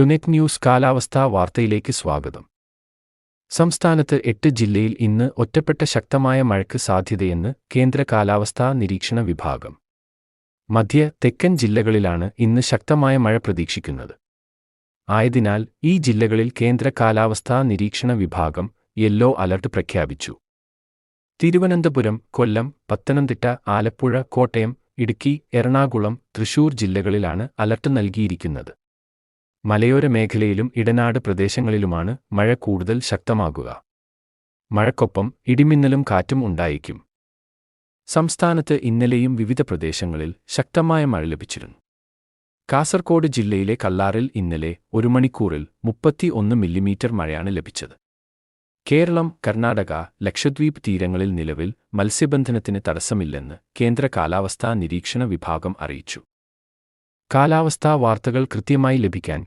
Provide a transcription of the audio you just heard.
ടുനെറ്റ് news കാലാവസ്ഥാ വാർത്തയിലേക്ക് സ്വാഗതം. സംസ്ഥാനത്ത് എട്ട് ജില്ലയിൽ ഇന്ന് ഒറ്റപ്പെട്ട ശക്തമായ മഴയ്ക്ക് സാധ്യതയെന്ന് കേന്ദ്ര കാലാവസ്ഥാ നിരീക്ഷണ വിഭാഗം. മധ്യ തെക്കൻ ജില്ലകളിലാണ് ഇന്ന് ശക്തമായ മഴ പ്രതീക്ഷിക്കുന്നത്. ആയതിനാൽ ഈ ജില്ലകളിൽ കേന്ദ്ര കാലാവസ്ഥാ നിരീക്ഷണ വിഭാഗം യെല്ലോ അലർട്ട് പ്രഖ്യാപിച്ചു. തിരുവനന്തപുരം കൊല്ലം പത്തനംതിട്ട ആലപ്പുഴ കോട്ടയം ഇടുക്കി എറണാകുളം തൃശൂർ ജില്ലകളിലാണ് അലർട്ട് നൽകിയിരിക്കുന്നത്. മലയോര മേഖലയിലും ഇടനാട് പ്രദേശങ്ങളിലുമാണ് മഴ കൂടുതൽ ശക്തമാകുക. മഴക്കൊപ്പം ഇടിമിന്നലും കാറ്റും ഉണ്ടായേക്കും. സംസ്ഥാനത്ത് ഇന്നലെയും വിവിധ പ്രദേശങ്ങളിൽ ശക്തമായ മഴ ലഭിച്ചിരുന്നു. കാസർകോട് ജില്ലയിലെ കല്ലാറിൽ ഇന്നലെ ഒരു മണിക്കൂറിൽ മുപ്പത്തി ഒന്ന് മില്ലിമീറ്റർ മഴയാണ് ലഭിച്ചത്. കേരളം കർണാടക ലക്ഷദ്വീപ് തീരങ്ങളിൽ നിലവിൽ മത്സ്യബന്ധനത്തിന് തടസ്സമില്ലെന്ന് കേന്ദ്ര കാലാവസ്ഥാ നിരീക്ഷണ വിഭാഗം അറിയിച്ചു. കാലാവസ്ഥാ വാർത്തകൾ കൃത്യമായി ലഭിക്കാൻ